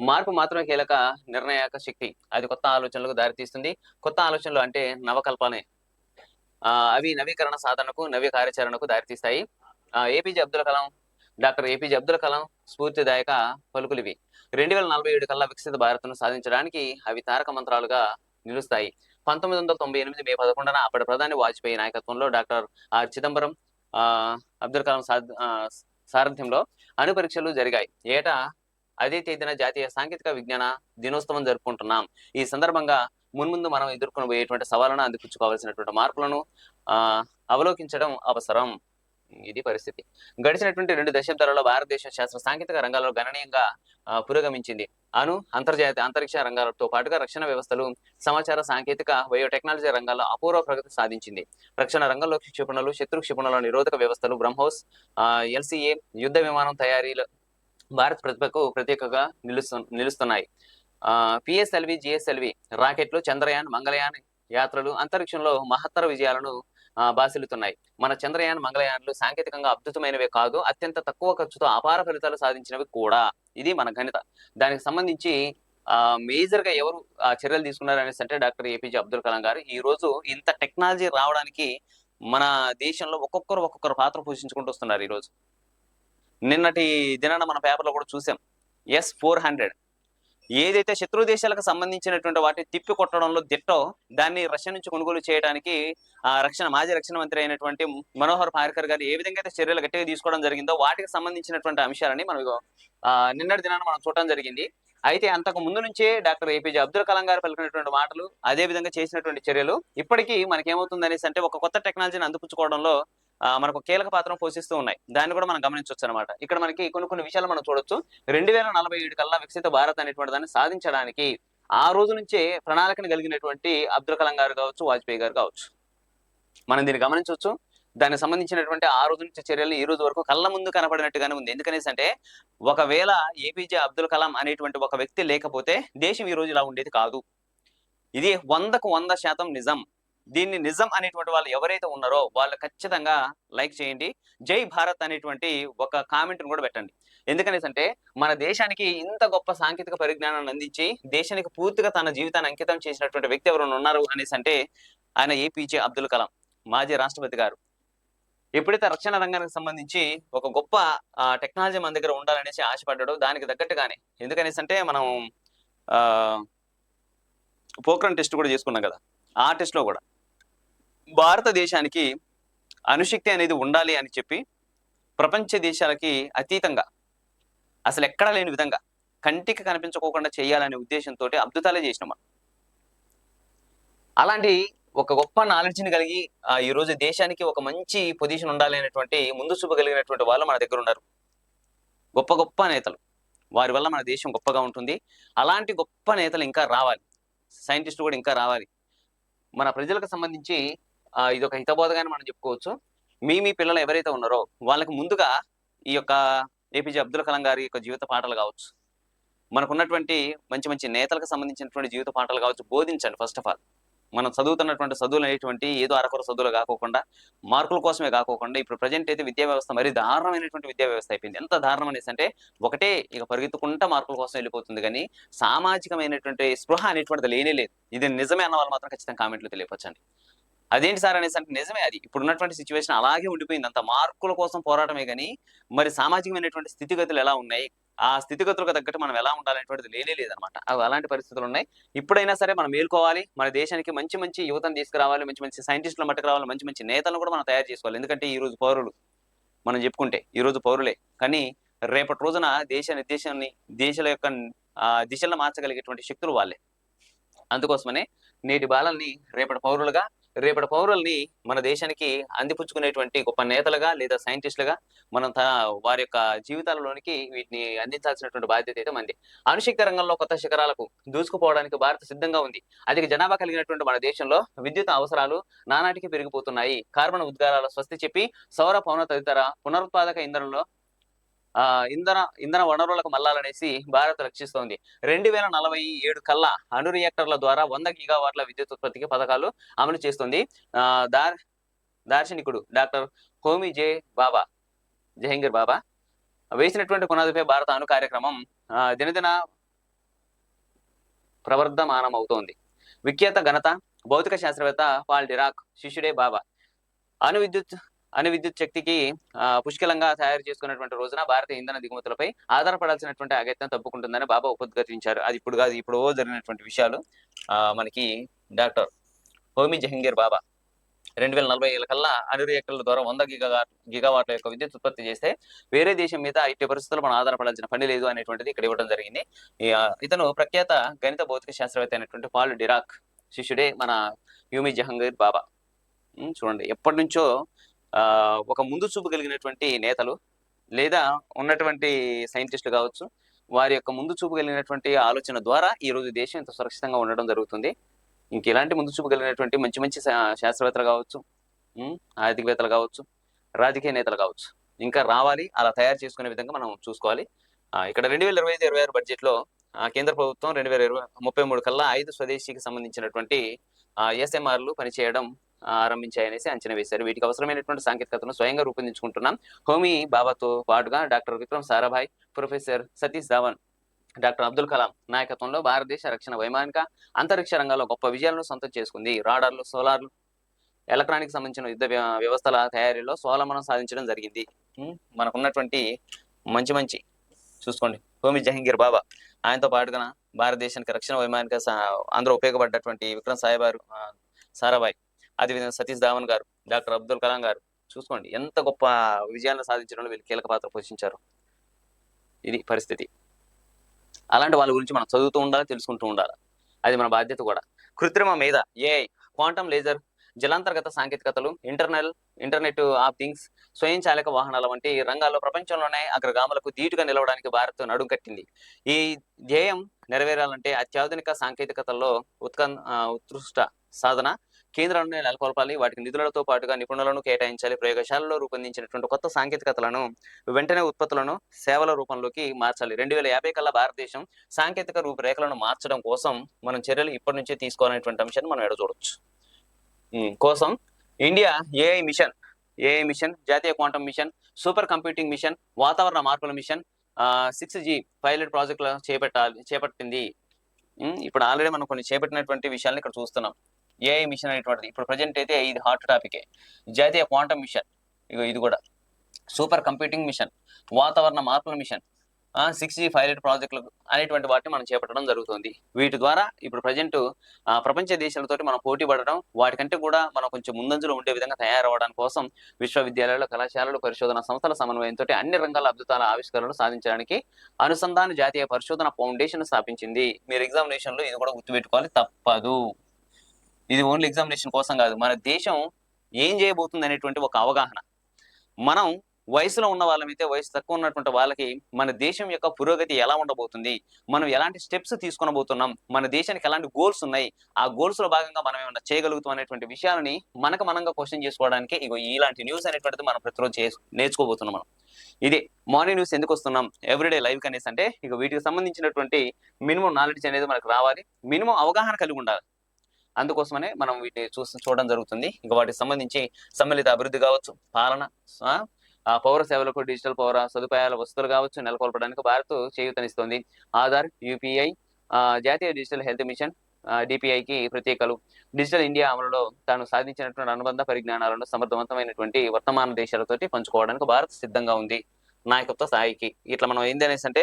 మార్పు మాత్రమే కీలక నిర్ణయాక శక్తి. అది కొత్త ఆలోచనలకు దారితీస్తుంది. కొత్త ఆలోచనలు అంటే నవకల్పనే. అవి నవీకరణ సాధనకు నవ్య కార్యాచరణకు దారితీస్తాయి. APJ Abdul Kalam doctor APJ Abdul Kalam స్ఫూర్తిదాయక పలుకులు ఇవి. రెండు వేల నలభై ఏడు కల్లా వికసిత భారత్ను సాధించడానికి అవి తారక మంత్రాలుగా నిలుస్తాయి. పంతొమ్మిది వందల తొంభై ఎనిమిది మే పదకొండున అప్పటి ప్రధాని వాజ్పేయి నాయకత్వంలో డాక్టర్ ఆర్ చిదంబరం ఆ, అబ్దుల్ కలాం సారథ్యంలో అణు పరీక్షలు జరిగాయి. ఏటా అదే తేదీన జాతీయ సాంకేతిక విజ్ఞాన దినోత్సవం జరుపుకుంటున్నాం. ఈ సందర్భంగా మున్ముందు మనం ఎదుర్కొనబోయేటువంటి సవాళ్ళను అందిపుచ్చుకోవాల్సినటువంటి మార్పులను అవలోకించడం అవసరం. ఇది పరిస్థితి. గడిచినటువంటి రెండు దశాబ్దాలలో భారతదేశం శాస్త్ర సాంకేతిక రంగాల్లో గణనీయంగా పురోగమించింది. అను అంతర్జాతీయ అంతరిక్ష రంగాలతో పాటుగా రక్షణ వ్యవస్థలు సమాచార సాంకేతిక బయోటెక్నాలజీ రంగాల్లో అపూర్వ ప్రగతి సాధించింది. రక్షణ రంగంలో క్షిపణులు శత్రు క్షిపణుల నిరోధక వ్యవస్థలు బ్రహ్మోస్ ఎల్సీఏ యుద్ధ విమానం తయారీలో భారత్ ప్రతిభకు ప్రత్యేకగా నిలుస్తు నిలుస్తున్నాయి. పిఎస్ఎల్వి జిఎస్ఎల్వి రాకెట్లు చంద్రయాన్ మంగళయాన్ యాత్రలు అంతరిక్షంలో మహత్తర విజయాలను బాసిలుతున్నాయి మన చంద్రయాన్ మంగళయాన్లు సాంకేతికంగా అద్భుతమైనవే కాదు అత్యంత తక్కువ ఖర్చుతో అపార ఫలితాలు సాధించినవి కూడా. ఇది మన ఘనత. దానికి సంబంధించి మేజర్గా ఎవరు చర్యలు తీసుకున్నారు అనేసి అంటే డాక్టర్ ఏపీజే అబ్దుల్ కలాం గారు ఈ రోజు ఇంత టెక్నాలజీ రావడానికి మన దేశంలో ఒక్కొక్కరు ఒక్కొక్కరు పాత్ర పోషించుకుంటూ వస్తున్నారు ఈ రోజు. నిన్నటి దినాన మన పేపర్లో కూడా చూసాం. S four hundred. ఏదైతే శత్రు దేశాలకు సంబంధించినటువంటి వాటిని తిప్పి కొట్టడంలో దిట్టో దాన్ని రష్యా నుంచి కొనుగోలు చేయడానికి ఆ రక్షణ మాజీ రక్షణ మంత్రి అయినటువంటి మనోహర్ పారికర్ గారు ఏ విధంగా అయితే చర్యలు గట్టిగా తీసుకోవడం జరిగిందో వాటికి సంబంధించినటువంటి అంశాలని మనకు నిన్నటి దినాన మనం చూడడం జరిగింది. అయితే అంతకు ముందు నుంచే డాక్టర్ ఏపీజే అబ్దుల్ కలాం గారు పలికినటువంటి మాటలు అదే విధంగా చేసినటువంటి చర్యలు ఇప్పటికీ మనకేమవుతుంది అనేసి అంటే ఒక కొత్త టెక్నాలజీని అందిపుచ్చుకోవడంలో మనకు కీలక పాత్ర పోషిస్తూ ఉన్నాయి. దాన్ని కూడా మనం గమనించవచ్చు అనమాట ఇక్కడ మనకి కొన్ని కొన్ని విషయాలు మనం చూడొచ్చు. రెండు వేల నలభై ఏడు కల్లా వికసిత భారత్ అనేటువంటి దాన్ని సాధించడానికి ఆ రోజు నుంచే ప్రణాళికను కలిగినటువంటి అబ్దుల్ కలాం గారు కావచ్చు వాజ్పేయి గారు కావచ్చు. మనం దీన్ని గమనించవచ్చు దానికి సంబంధించినటువంటి ఆ రోజు నుంచి చర్యలు ఈ రోజు వరకు కళ్ళ ముందు కనపడినట్టుగానే ఉంది. ఎందుకనేసి అంటే ఒకవేళ ఏపీజే అబ్దుల్ కలాం అనేటువంటి ఒక వ్యక్తి లేకపోతే దేశం ఈ రోజు ఇలా ఉండేది కాదు. ఇది వందకు వంద శాతం నిజం. దీన్ని నిజం అనేటువంటి వాళ్ళు ఎవరైతే ఉన్నారో వాళ్ళు ఖచ్చితంగా లైక్ చేయండి. జై భారత్ అనేటువంటి ఒక కామెంట్ కూడా పెట్టండి. ఎందుకనేసి అంటే మన దేశానికి ఇంత గొప్ప సాంకేతిక పరిజ్ఞానాన్ని అందించి దేశానికి పూర్తిగా తన జీవితాన్ని అంకితం చేసినటువంటి వ్యక్తి ఎవరైనా ఉన్నారు అనేసి అంటే ఆయన ఏపీజే అబ్దుల్ కలాం మాజీ రాష్ట్రపతి గారు. ఎప్పుడైతే రక్షణ రంగానికి సంబంధించి ఒక గొప్ప టెక్నాలజీ మన దగ్గర ఉండాలనేసి ఆశపడ్డాడు దానికి తగ్గట్టుగానే. ఎందుకనేసి అంటే మనం ఆ పోక్రన్ టెస్ట్ కూడా చేసుకున్నాం కదా. ఆ టెస్ట్లో కూడా. భారతదేశానికి అణుశక్తి అనేది ఉండాలి అని చెప్పి ప్రపంచ దేశాలకి అతీతంగా అసలు ఎక్కడా లేని విధంగా కంటికి కనిపించుకోకుండా చేయాలనే ఉద్దేశంతో అద్భుతాలే చేసినాం మనం. అలాంటి ఒక గొప్ప నాలెడ్జ్ని కలిగి ఆ, ఈ రోజు దేశానికి ఒక మంచి పొజిషన్ ఉండాలి అనేటువంటి ముందు చూపగలిగినటువంటి వాళ్ళు మన దగ్గర ఉన్నారు. గొప్ప గొప్ప నేతలు. వారి వల్ల మన దేశం గొప్పగా ఉంటుంది. అలాంటి గొప్ప నేతలు ఇంకా రావాలి. సైంటిస్టులు కూడా ఇంకా రావాలి. మన ప్రజలకు సంబంధించి ఇది ఒక హితబోధగానే మనం చెప్పుకోవచ్చు. మీ మీ పిల్లలు ఎవరైతే ఉన్నారో వాళ్ళకి ముందుగా ఈ యొక్క ఏపీజే అబ్దుల్ కలాం గారి యొక్క జీవిత పాటలు కావచ్చు. మనకున్నటువంటి మంచి మంచి నేతలకు సంబంధించినటువంటి జీవిత పాటలు కావచ్చు బోధించండి ఫస్ట్ ఆఫ్ ఆల్ మనం చదువుతున్నటువంటి చదువులు అనేటువంటి ఏదో అరకొర చదువులు కాకోకుండా మార్కుల కోసమే కాకోకుండా ఇప్పుడు ప్రజెంట్ అయితే విద్యా వ్యవస్థ మరీ దారుణమైనటువంటి విద్యా వ్యవస్థ అయిపోయింది. ఎంత దారుణం అనేసి అంటే ఒకటే ఇక పరిగెత్తుకుంటా మార్కుల కోసం వెళ్ళిపోతుంది కానీ సామాజికమైనటువంటి స్పృహ అనేటువంటిది లేనే లేదు. ఇది నిజమే అన్న వాళ్ళు మాత్రం ఖచ్చితంగా కామెంట్లు తెలియపరచండి. అదేంటి సార్ అనేసి అంటే నిజమే అది. ఇప్పుడు ఉన్నటువంటి సిచ్యువేషన్ అలాగే ఉండిపోయింది. అంత మార్కుల కోసం పోరాటమే కానీ మరి సామాజికమైనటువంటి స్థితిగతులు ఎలా ఉన్నాయి? ఆ స్థితిగతులకు తగ్గట్టు మనం ఎలా ఉండాలనేటువంటిది లేనే లేదనమాట. అవి అలాంటి పరిస్థితులు ఉన్నాయి. ఇప్పుడైనా సరే మనం మేల్కోవాలి. మన దేశానికి మంచి మంచి యువతను తీసుకురావాలి. మంచి మంచి సైంటిస్టులు మట్టుకు రావాలి. మంచి మంచి నేతలను కూడా మనం తయారు చేసుకోవాలి. ఎందుకంటే ఈ రోజు పౌరులు మనం చెప్పుకుంటే ఈ రోజు పౌరులే. కానీ రేపటి రోజున దేశ నిర్దేశాన్ని దేశాల యొక్క దిశలను మార్చగలిగేటువంటి శక్తులు వాళ్ళే. అందుకోసమనే నేటి బాలల్ని రేపటి పౌరులుగా రేపటి పౌరుల్ని మన దేశానికి అందిపుచ్చుకునేటువంటి గొప్ప నేతలుగా లేదా సైంటిస్టులుగా మనం త- వారి యొక్క జీవితాలలోనికి వీటిని అందించాల్సినటువంటి బాధ్యత అయితే మంది. అణుశక్తి రంగంలో కొత్త శిఖరాలకు దూసుకుపోవడానికి భారత్ సిద్ధంగా ఉంది. అధిక జనాభా కలిగినటువంటి మన దేశంలో విద్యుత్ అవసరాలు నానాటికి పెరిగిపోతున్నాయి. కార్బన్ ఉద్గారాల స్వస్తి చెప్పి సౌర పవన తదితర పునరుత్పాదక ఇంధనంలో ఆ ఇంధన ఇంధన వనరులకు మల్లాలనేసి భారత్ రక్షిస్తోంది రెండు వేల నలభై ఏడు కల్లా అణు రియాక్టర్ల ద్వారా వంద గిగావాట్ల విద్యుత్ ఉత్పత్తికి పథకాలు అమలు చేస్తుంది. ఆ దార్ దార్శనికుడు డాక్టర్ హోమి జే బాబా జహంగీర్ బాబా వేసినటువంటి పునాదిపై భారత అణు కార్యక్రమం దినదిన ప్రవర్ధమానం అవుతోంది విఖ్యాత ఘనత భౌతిక శాస్త్రవేత్త పాల్ డిరాక్ శిష్యుడే బాబా. అణు విద్యుత్ అణు విద్యుత్ శక్తికి పుష్కలంగా తయారు చేసుకున్నటువంటి రోజున భారతీయ ఇంధన దిగుమతులపై ఆధారపడాల్సినటువంటి అగత్యం తప్పుకుంటుందని బాబా ఉపద్ఘటించారు. అది ఇప్పుడు కాదు ఇప్పుడు జరిగినటువంటి విషయాలు. మనకి డాక్టర్ హోమి జహంగీర్ బాబా రెండు వేల నలభై ఏళ్ళ కల్లా అణు రియాక్టర్ల ద్వారా వంద గిగా గిగావాట్ల యొక్క విద్యుత్ ఉత్పత్తి చేస్తే వేరే దేశం మీద ఇట్టి పరిస్థితుల్లో మనం ఆధారపడాల్సిన పని లేదు అనేటువంటిది ఇక్కడ ఇవ్వడం జరిగింది. ఇతను ప్రఖ్యాత గణిత భౌతిక శాస్త్రవేత్త అయినటువంటి పాల్ డిరాక్ శిష్యుడే మన హ్యూమీ జహంగీర్ బాబా. చూడండి ఎప్పటి నుంచో ఒక ముందు చూపు కలిగినటువంటి నేతలు లేదా ఉన్నటువంటి సైంటిస్టులు కావచ్చు వారి యొక్క ముందు చూపు కలిగినటువంటి ఆలోచన ద్వారా ఈ రోజు దేశం ఇంత సురక్షితంగా ఉండడం జరుగుతుంది. ఇంక ఇలాంటి ముందు చూపు కలిగినటువంటి మంచి మంచి శాస్త్రవేత్తలు కావచ్చు ఆర్థికవేత్తలు కావచ్చు రాజకీయ నేతలు కావచ్చు ఇంకా రావాలి అలా తయారు చేసుకునే విధంగా మనం చూసుకోవాలి. ఇక్కడ రెండు వేల ఇరవై ఐదు ఇరవై ఆరు బడ్జెట్లో కేంద్ర ప్రభుత్వం రెండు వేల ఇరవై ముప్పై మూడు కల్లా ఐదు స్వదేశీకి సంబంధించినటువంటి ఎస్ఎంఆర్లు పనిచేయడం ఆరంభించాయనేసి అంచనా వేశారు. వీటికి అవసరమైనటువంటి సాంకేతికతను స్వయంగా రూపొందించుకుంటున్నాం. హోమీ బాబాతో పాటుగా doctor Vikram Sarabhai professor Satish Dhawan doctor Abdul Kalam నాయకత్వంలో భారతదేశ రక్షణ వైమానిక అంతరిక్ష రంగంలో గొప్ప విజయాలను సొంతం చేసుకుంది. రాడార్లు సోలార్లు ఎలక్ట్రానిక్ సంబంధించిన యుద్ధ వ్యవస్థల తయారీలో స్వావలంబనం సాధించడం జరిగింది. మనకున్నటువంటి మంచి మంచి చూసుకోండి. హోమి జహంగీర్ బాబా ఆయనతో పాటుగా భారతదేశానికి రక్షణ వైమానిక అందరూ ఉపయోగపడ్డటువంటి విక్రమ్ సాయిబారు ఆ, సారాభాయ్. అదేవిధంగా సతీష్ ధావన్ గారు డాక్టర్ అబ్దుల్ కలాం గారు. చూసుకోండి ఎంత గొప్ప విజయాలను సాధించడంలో వీళ్ళు కీలక పాత్ర పోషించారు. ఇది పరిస్థితి. అలాంటి వాళ్ళ గురించి మనం చదువుతూ ఉండాలి తెలుసుకుంటూ ఉండాలి? అది మన బాధ్యత కూడా. కృత్రిమ మీద ఏ క్వాంటమ్ లేజర్ జలాంతర్గత సాంకేతికతలు ఇంటర్నల్ ఇంటర్నెట్ ఆఫ్ థింగ్స్ స్వయం చాలక వాహనాల వంటి రంగాల్లో ప్రపంచంలోనే అగ్రగాములకు ధీటుగా నిలవడానికి భారత్ నడుం కట్టింది. ఈ ధ్యేయం నెరవేరాలంటే అత్యాధునిక సాంకేతికతల్లో ఉత్కన్ ఉత్కృష్ట సాధన కేంద్రాలను నెలకొల్పాలి. వాటికి నిధులతో పాటుగా నిపుణులను కేటాయించాలి. ప్రయోగశాలలో రూపొందించినటువంటి కొత్త సాంకేతికతలను వెంటనే ఉత్పత్తులను సేవల రూపంలోకి మార్చాలి. రెండు వేల యాభై కల్లా భారతదేశం సాంకేతిక రూపురేఖలను మార్చడం కోసం మనం చర్యలు ఇప్పటి నుంచే తీసుకోవాలనేటువంటి అంశాన్ని మనం ఎడ చూడొచ్చు కోసం India AI mission AI mission జాతీయ quantum mission super computing mission వాతావరణ మార్పుల మిషన్ సిక్స్ జీ పైలట్ ప్రాజెక్టులు చేపట్టాలి చేపట్టింది. ఇప్పుడు ఆల్రెడీ మనం కొన్ని చేపట్టినటువంటి విషయాలను ఇక్కడ చూస్తున్నాం. ఏఐ మిషన్ అనేటువంటిది. ఇప్పుడు ప్రజెంట్ అయితే ఇది హాట్ టాపికే జాతీయ క్వాంటమ్ మిషన్ ఇక ఇది కూడా. సూపర్ కంప్యూటింగ్ మిషన్ వాతావరణ మార్పుల మిషన్ సిక్స్ జీ పైలట్ ప్రాజెక్టులు అనేటువంటి వాటిని మనం చేపట్టడం జరుగుతుంది. వీటి ద్వారా ఇప్పుడు ప్రజెంట్ ప్రపంచ దేశాలతో మనం పోటీ పడడం వాటికంటే కూడా మనం కొంచెం ముందంజలో ఉండే విధంగా తయారవడం కోసం విశ్వవిద్యాలయాలు కళాశాలలు పరిశోధన సంస్థల సమన్వయంతో అన్ని రంగాల అద్భుతాల ఆవిష్కరణలు సాధించడానికి అనుసంధాన జాతీయ పరిశోధన ఫౌండేషన్ స్థాపించింది. మీరు ఎగ్జామినేషన్లో ఇది కూడా గుర్తుపెట్టుకోవాలి. తప్పదు. ఇది ఓన్లీ ఎగ్జామినేషన్ కోసం కాదు. మన దేశం ఏం చేయబోతుంది అనేటువంటి ఒక అవగాహన. మనం వయసులో ఉన్న వాళ్ళమైతే వయసు తక్కువ ఉన్నటువంటి వాళ్ళకి మన దేశం యొక్క పురోగతి ఎలా ఉండబోతుంది? మనం ఎలాంటి స్టెప్స్ తీసుకునబోతున్నాం? మన దేశానికి ఎలాంటి గోల్స్ ఉన్నాయి? ఆ గోల్స్లో భాగంగా మనం ఏమన్నా చేయగలుగుతాం అనేటువంటి విషయాలని మనకు మనంగా క్వశ్చన్ చేసుకోవడానికి ఇగో ఇలాంటి న్యూస్ అనేటువంటిది మనం ప్రతిరోజు చేసు నేర్చుకోబోతున్నాం మనం. ఇది మార్నింగ్ న్యూస్ ఎందుకు వస్తున్నాం? ఎవ్రీడే లైవ్ కనీసం అంటే ఇక వీటికి సంబంధించినటువంటి మినిమం నాలెడ్జ్ అనేది మనకు రావాలి. మినిమం అవగాహన కలిగి ఉండాలి. అందుకోసమనే మనం వీటిని చూసి చూడడం జరుగుతుంది. ఇంకా వాటికి సంబంధించి సమ్మిళిత అభివృద్ధి కావచ్చు పాలన పౌర సేవలకు డిజిటల్ పౌర సదుపాయాల వసతులు కావచ్చు నెలకొల్పడానికి భారత్ చేయూతనిస్తోంది. ఆధార్ యూపీఐ జాతీయ డిజిటల్ హెల్త్ మిషన్ డిపిఐకి ప్రత్యేకలు. డిజిటల్ ఇండియా అమలులో తాను సాధించినటువంటి అనుబంధ పరిజ్ఞానాలను సమర్థవంతమైనటువంటి వర్తమాన దేశాలతోటి పంచుకోవడానికి భారత్ సిద్ధంగా ఉంది. నాయకత్వ స్థాయికి. ఇట్లా మనం ఏంది అనేసి అంటే